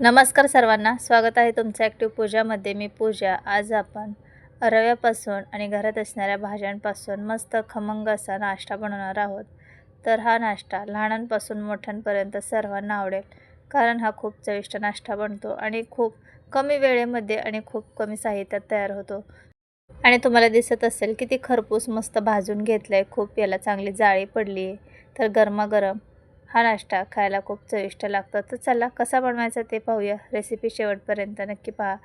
नमस्कार सर्वांना. स्वागत आहे तुमचं ॲक्टिव्ह पूजामध्ये मी पूजा. आज आपण रव्यापासून आणि घरात असणाऱ्या भाज्यांपासून मस्त खमंग असा नाश्ता बनवणार आहोत. तर हा नाश्ता लहानांपासून मोठ्यांपर्यंत सर्वांना आवडेल कारण हा खूप चविष्ट नाश्ता बनतो आणि खूप कमी वेळेमध्ये आणि खूप कमी साहित्यात तयार होतो. आणि तुम्हाला दिसत असेल की ती खरपूस मस्त भाजून घेतलं आहे खूप याला चांगली जाळी पडली आहे तर गरमागरम हा नाश्ता खायला खूप चविष्ट लागतो. तर चला कसा बनवायचा ते पाहूया. रेसिपी शेवटपर्यंत नक्की पहा.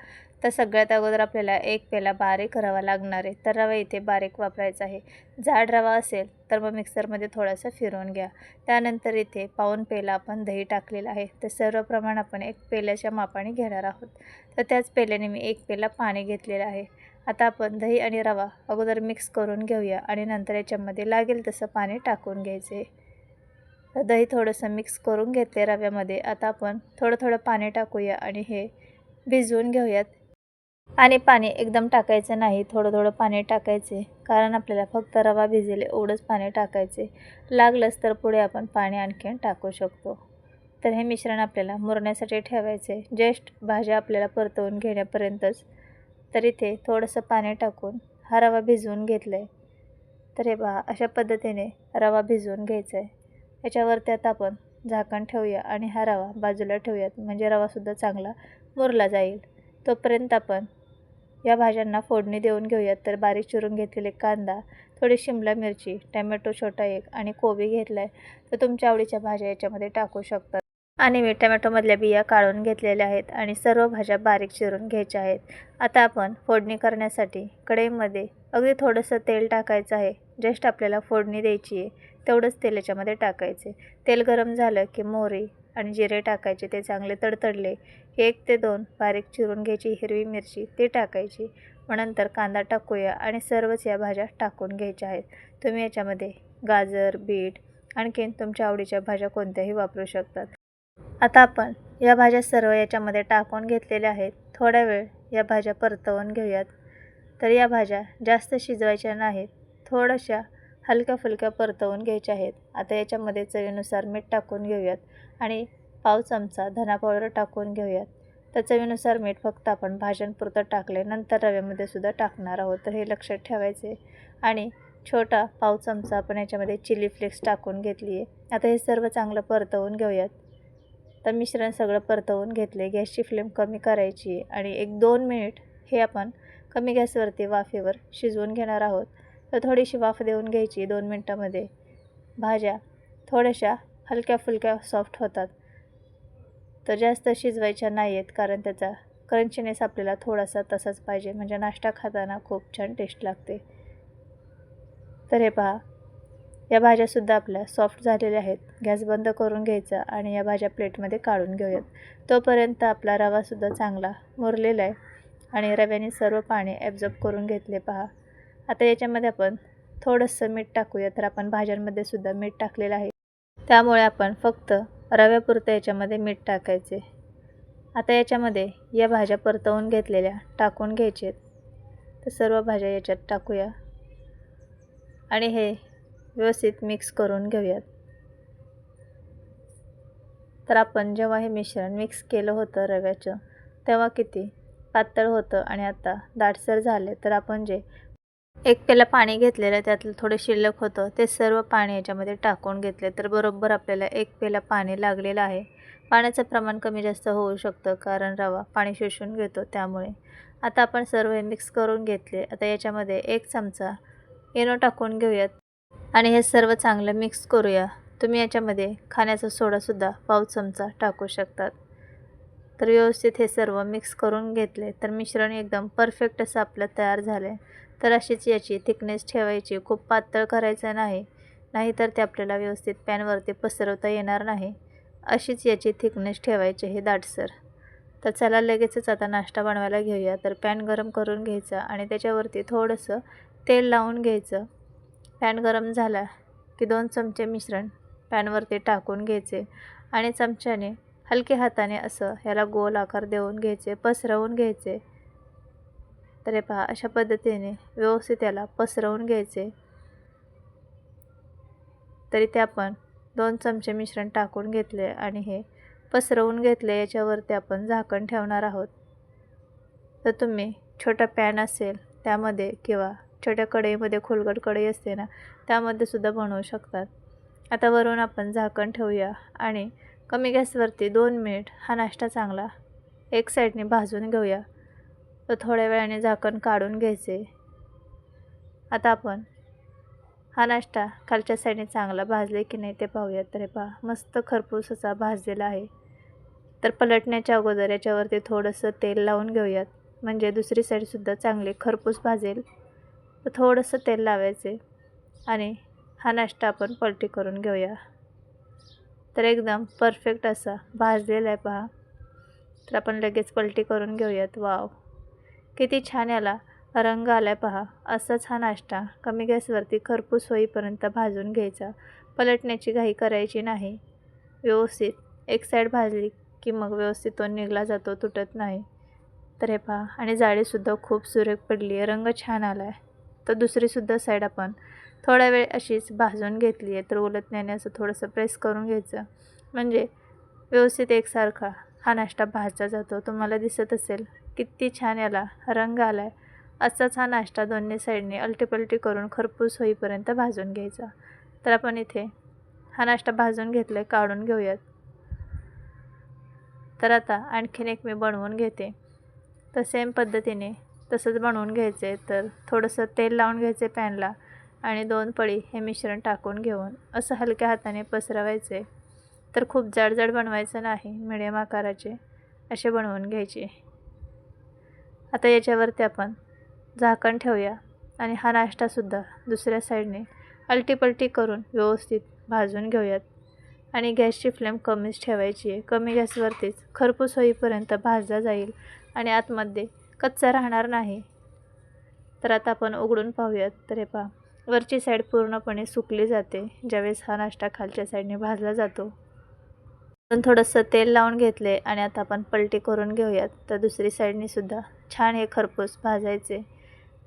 तर सगळ्यात अगोदर आपल्याला एक पेला बारीक रवा लागणार आहे. तर रवा इथे बारीक वापरायचा आहे. जाड रवा असेल तर मग मिक्सरमध्ये थोडासा फिरवून घ्या. त्यानंतर इथे पाऊन पेला आपण दही टाकलेलं आहे. तर सर्व प्रमाण आपण एक पेल्याच्या मापाने घेणार आहोत. तर त्याच पेल्याने मी एक पेला पाणी घेतलेलं आहे. आता आपण दही आणि रवा अगोदर मिक्स करून घेऊया आणि नंतर याच्यामध्ये लागेल तसं पाणी टाकून घ्यायचे. दही थोडंसं मिक्स करून घेते रव्यामध्ये. आता आपण थोडं थोडं पाणी टाकूया आणि हे भिजवून घेऊयात. आणि पाणी एकदम टाकायचं नाही थोडं थोडं पाणी टाकायचे. कारण आपल्याला फक्त रवा भिजेल एवढंच पाणी टाकायचे. लागलंच तर पुढे आपण पाणी आणखीन टाकू शकतो. तर हे मिश्रण आपल्याला मुरण्यासाठी ठेवायचे. जस्ट भाज्या आपल्याला परतवून घेण्यापर्यंतच. तर इथे थोडंसं पाणी टाकून हा रवा भिजवून घेतला आहे तर हे पहा अशा पद्धतीने रवा भिजवून घ्यायचा आहे याच्यावरती आता आपण झाकण ठेवूया आणि हा रवा बाजूला ठेवूयात. म्हणजे रवासुद्धा चांगला मुरला जाईल. तोपर्यंत आपण या भाज्यांना फोडणी देऊन घेऊयात. तर बारीक चिरून घेतलेले कांदा थोडी शिमला मिरची टमॅटो छोटा एक आणि कोबी घेतला आहे तर तुमच्या आवडीच्या भाज्या याच्यामध्ये टाकू शकतात आणि मी टमॅटोमधल्या बिया काढून घेतलेल्या आहेत आणि सर्व भाज्या बारीक चिरून घ्यायच्या आहेत. आता आपण फोडणी करण्यासाठी कढईमध्ये अगदी थोडंसं तेल टाकायचं आहे. जस्ट आपल्याला फोडणी द्यायची आहे. तेवढंच तेल याच्यामध्ये टाकायचे. तेल गरम झालं की मोहरी आणि जिरे टाकायचे ते चांगले तडतडले. एक ते दोन बारीक चिरून घ्यायची हिरवी मिरची ती टाकायची. मग नंतर कांदा टाकूया आणि सर्वच या भाज्या टाकून घ्यायच्या आहेत. तुम्ही याच्यामध्ये गाजर बीट आणखीन तुमच्या आवडीच्या भाज्या कोणत्याही वापरू शकतात. आता आपण या भाज्या सर्व याच्यामध्ये टाकून घेतलेल्या आहेत. थोड्या वेळ या भाज्या परतवून घेऊयात. तर या भाज्या जास्त शिजवायच्या नाहीत. थोड्याशा हलक्या फुलक्या परतवून घ्यायच्या आहेत. आता याच्यामध्ये चवीनुसार मीठ टाकून घेऊयात आणि पाव चमचा धना पावडर टाकून घेऊयात. तर चवीनुसार मीठ फक्त आपण भाज्यांपुरतं टाकले नंतर रव्यामध्ये सुद्धा टाकणार आहोत. तर हे लक्षात ठेवायचे आणि छोटा पाव चमचा आपण याच्यामध्ये चिली फ्लेक्स टाकून घेतली आहे आता हे सर्व चांगलं परतवून घेऊयात. तर मिश्रण सगळं परतवून घेतले गॅसची फ्लेम कमी करायची आणि एक दोन मिनिट हे आपण कमी गॅसवरती वाफेवर शिजवून घेणार आहोत. तर थोडीशी वाफ देऊन घ्यायची दोन मिनटामध्ये. भाज्या थोड्याशा हलक्या फुलक्या सॉफ्ट होतात. तर जास्त शिजवायच्या नाही आहेत कारण त्याचा क्रंचीनेस आपल्याला थोडासा तसाच पाहिजे. म्हणजे नाश्ता खाताना खूप छान टेस्ट लागते. तर हे पहा. या भाज्यासुद्धा आपल्या सॉफ्ट झालेल्या आहेत. गॅस बंद करून घ्यायचा आणि या भाज्या प्लेटमध्ये काढून घेऊयात. तोपर्यंत आपला रवासुद्धा चांगला मुरलेला आहे. आणि रव्याने सर्व पाणी ॲब्झॉर्ब करून घेतले पहा. आता याच्यामध्ये आपण थोडंसं मीठ टाकूया. तर आपण भाज्यांमध्ये सुद्धा मीठ टाकलेलं आहे. त्यामुळे आपण फक्त रव्यापुरतं याच्यामध्ये मीठ टाकायचे. आता याच्यामध्ये या भाज्या परतवून घेतलेल्या टाकून घ्यायचे तर सर्व भाज्या याच्यात टाकूया. आणि हे व्यवस्थित मिक्स करून घेऊयात. तर आपण जेव्हा हे मिश्रण मिक्स केलं होतं रव्याचं तेव्हा किती? पातळ होतं आणि आता दाटसर झाले. तर आपण जे एक पेला पाणी घेतलेलं त्यातलं थोडं शिल्लक होतं ते सर्व पाणी याच्यामध्ये टाकून घेतले. तर बरोबर आपल्याला एक पेला पाणी लागलेलं आहे. पाण्याचं प्रमाण कमी जास्त होऊ शकतं कारण रवा पाणी शोषून घेतो त्यामुळे. आता आपण सर्व हे मिक्स करून घेतले. आता याच्यामध्ये एक चमचा इनो टाकून घेऊयात. आणि हे सर्व चांगलं मिक्स करूया. तुम्ही याच्यामध्ये खाण्याचा सोडासुद्धा पाव चमचा टाकू शकतात. तर व्यवस्थित हे सर्व मिक्स करून घेतले. तर मिश्रण एकदम परफेक्ट असं आपलं तयार झालं आहे तर अशीच याची थिकनेस ठेवायची. खूप पातळ करायचं नाही. नाहीतर ते आपल्याला व्यवस्थित पॅनवरती पसरवता येणार नाही. अशीच याची थिकनेस ठेवायची हे दाटसर. तर चला लगेचच आता नाश्ता बनवायला घेऊया. तर पॅन गरम करून घ्यायचा आणि त्याच्यावरती थोडंसं तेल लावून घ्यायचं. पॅन गरम झाला की दोन चमचे मिश्रण पॅनवरती टाकून घ्यायचे आणि चमच्याने हलके हाताने असं ह्याला गोल आकार देऊन घ्यायचे पसरवून घ्यायचे. तर हे पहा अशा पद्धतीने व्यवस्थित याला पसरवून घ्यायचे. तरी ते आपण दोन चमचे मिश्रण टाकून घेतले आणि हे पसरवून घेतले याच्यावरती आपण झाकण ठेवणार आहोत. तर तुम्ही छोटा पॅन असेल त्यामध्ये किंवा छोट्या कढईमध्ये खोलगट कढई असते ना त्यामध्ये सुद्धा बनवू शकतात. आता वरून आपण झाकण ठेवूया आणि कमी गॅसवरती दोन मिनिट हा नाश्ता चांगला एक साईडने भाजून घेऊया. तर थोड्या वेळाने झाकण काढून घ्यायचे. आता आपण हा नाश्ता खालच्या साईडने चांगला भाजले की नाही ते पाहूया तर हे पहा मस्त खरपूस असा भाजलेला आहे. तर पलटण्याच्या अगोदर याच्यावरती थोडंसं तेल लावून घेऊयात. म्हणजे दुसरी साईडसुद्धा चांगली खरपूस भाजेल. तर थोडंसं तेल लावायचे आणि हा नाश्ता आपण पलटी करून घेऊया. तर एकदम परफेक्ट असा भाजलेला आहे पहा. तर आपण लगेच पलटी करून घेऊयात. वाव किती छान याला रंग आला आहे पहा. असाच हा नाश्ता कमी गॅसवरती खरपूस होईपर्यंत भाजून घ्यायचा. पलटण्याची घाई करायची नाही. व्यवस्थित एक साईड भाजली की मग व्यवस्थित तो निघला जातो तुटत नाही. तर हे पहा. आणि जाळीसुद्धा खूप सुरेख पडली आहे रंग छान आला आहे तर दुसरीसुद्धा साईड आपण थोडा वेळ अशीच भाजून घेतली आहे. तर उलटण्याने असं थोडंसं प्रेस करून घ्यायचं. म्हणजे व्यवस्थित एकसारखा हा नाश्ता भाजला जातो. तुम्हाला दिसत असेल किती छान याला रंग आला आहे असाच हा नाश्ता दोन्ही साईडने अलटीपलटी करून खरपूस होईपर्यंत भाजून घ्यायचा. तर आपण इथे हा नाश्ता भाजून घेतला आहे काढून घेऊयात. तर आता आणखीन एक मी बनवून घेते. तर सेम पद्धतीने तसंच बनवून घ्यायचं आहे तर थोडंसं तेल लावून घ्यायचं पॅनला आणि दोन पळी हे मिश्रण टाकून घेऊन असं हलक्या हाताने पसरवायचे. तर खूप जाड बनवायचं नाही मिडियम आकाराचे असे बनवून घ्यायचे. आता याच्यावरती आपण झाकण ठेवूया आणि हा नाश्तासुद्धा दुसऱ्या साईडने अलटीपलटी करून व्यवस्थित भाजून घेऊयात. आणि गॅसची फ्लेम कमीच ठेवायची आहे. कमी गॅसवरतीच खरपूस होईपर्यंत भाजला जाईल आणि आतमध्ये कच्चा राहणार नाही. तर आता आपण उघडून पाहूयात. तर हे पहा वरची साईड पूर्णपणे सुकली जाते. ज्यावेळेस हा नाश्ता खालच्या साईडने भाजला जातो. पण थोडंसं तेल लावून घेतले आणि आता आपण पलटी करून घेऊयात. तर दुसरी साईडने सुद्धा छान हे खरपूस भाजायचे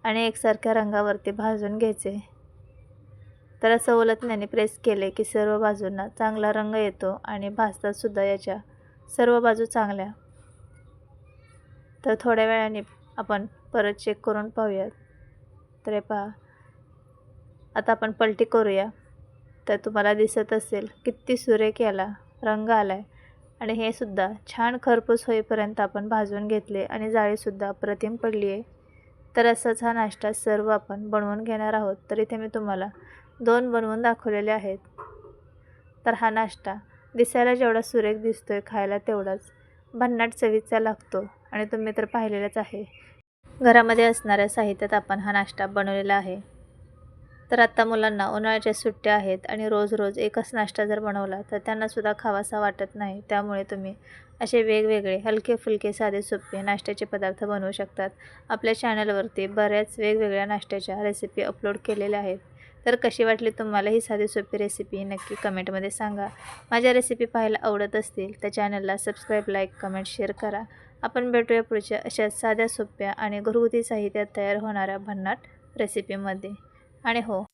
आणि एकसारख्या रंगावरती भाजून घ्यायचे. तर असं उलटण्याने प्रेस केले की सर्व बाजूंना चांगला रंग येतो आणि भाजतातसुद्धा याच्या सर्व बाजू चांगल्या. तर थोड्या वेळाने आपण परत चेक करून पाहूयात. तर हे पहा. आता आपण पलटी करूया. तर तुम्हाला दिसत असेल किती सुरेख याला रंग आला आहे आणि हे सुद्धा छान खरपूस होईपर्यंत आपण भाजून घेतले आणि जाळीसुद्धा अप्रतिम पडली आहे तर असाच हा नाश्ता सर्व आपण बनवून घेणार आहोत. तर इथे मी तुम्हाला दोन बनवून दाखवलेले आहेत. तर हा नाश्ता दिसायला जेवढा सुरेख दिसतो आहे खायला तेवढाच भन्नाट चवीचा लागतो. आणि तुम्ही तर पाहिलेलंच आहे. घरामध्ये असणाऱ्या साहित्यात आपण हा नाश्ता बनवलेला आहे. तर आत्ता मुलांना उन्हाळ्याच्या सुट्ट्या आहेत आणि रोज रोज एकच नाश्ता जर बनवला तर त्यांनासुद्धा खावासा वाटत नाही. त्यामुळे तुम्ही असे वेगवेगळे हलके फुलके साधे सोपे नाश्त्याचे पदार्थ बनवू शकतात. आपल्या चॅनलवरती बऱ्याच वेगवेगळ्या नाश्त्याच्या रेसिपी अपलोड केलेल्या आहेत. तर कशी वाटली तुम्हाला ही साधी सोपी रेसिपी नक्की कमेंटमध्ये सांगा. माझ्या रेसिपी पाहायला आवडत असतील तर चॅनलला सबस्क्राईब लाईक कमेंट शेअर करा. आपण भेटूया पुढच्या अशा साध्या सोप्या आणि घरगुती साहित्यात तयार होणाऱ्या भन्नाट रेसिपीमध्ये आणि हो.